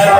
Joy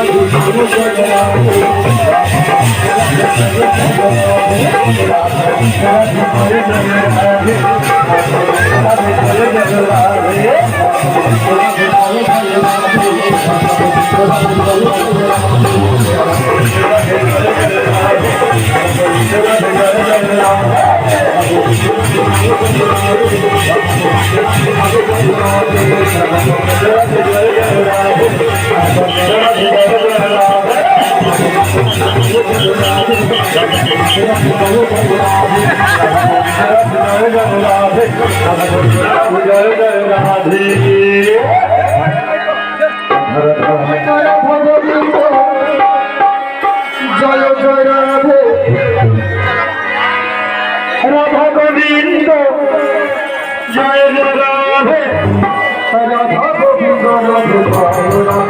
Radha Govinda Joy Joy Radhe. Radha Govinda Joy Radhe. Radhe Joy Radhe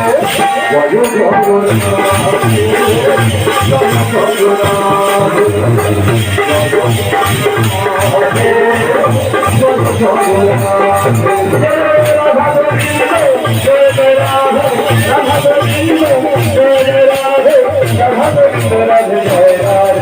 Radhe Joy Joy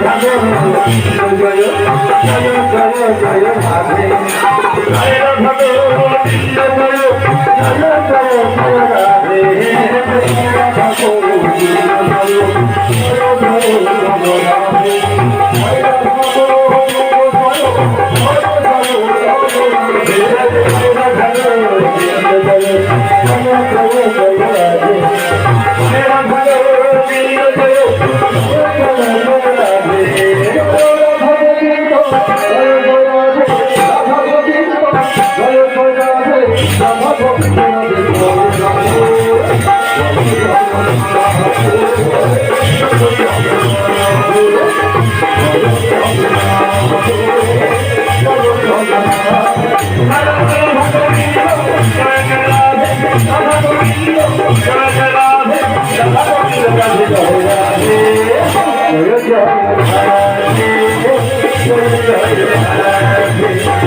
Radhe Joy Joy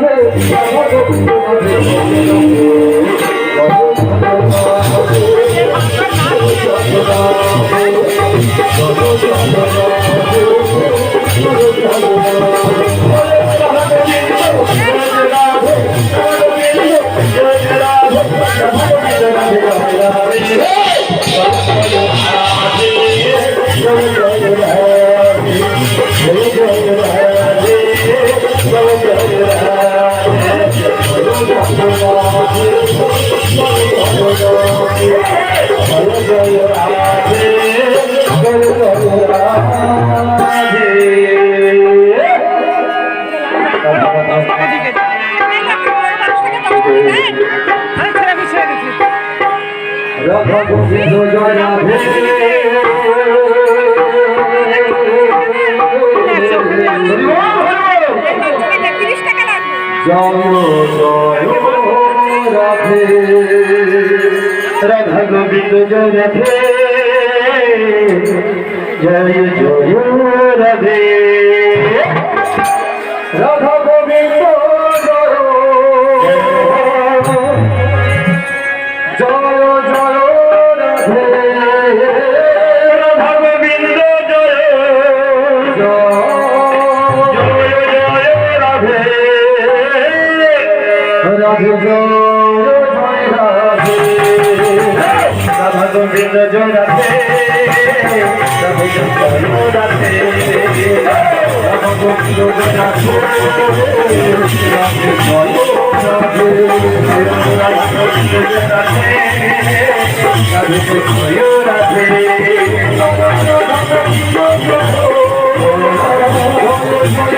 Joy Radhe Radha Govinda Joy Radhe. Joy Joy Radhe Radha Radhe Joy Radhe Radha Govinda Joy Radhe Radhe Joy Radhe Radha Govinda Joy Radhe Radhe Joy Radhe Radha Govinda Joy Radhe Radhe Joy Radhe Radha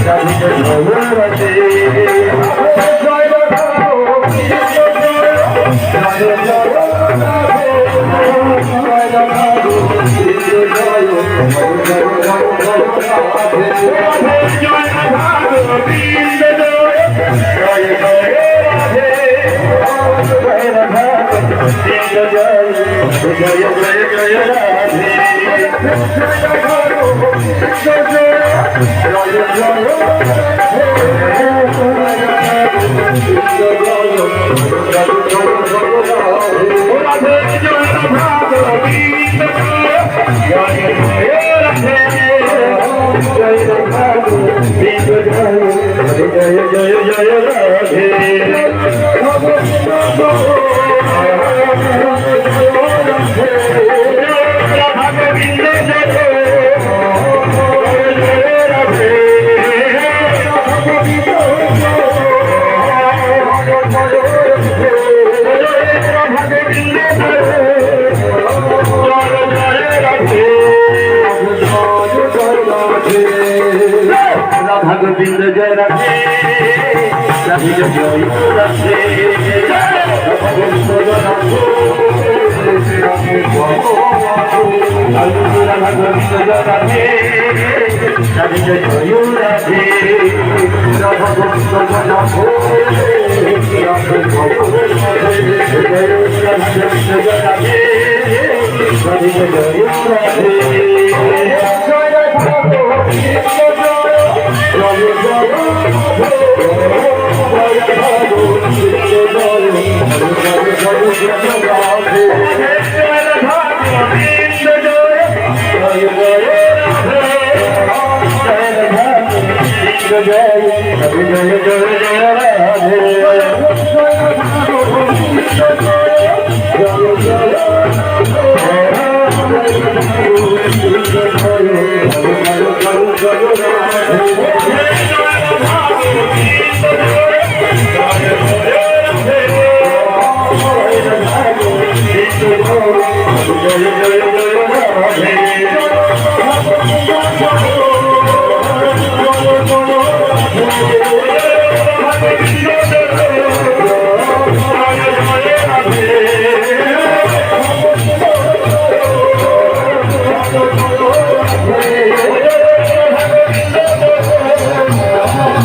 Joy Radhe Radhe Joy Radhe Radha Govinda Joy Radhe Radhe Joy Radha. Joy Radhe. Jai Jai Jai Jai Radhe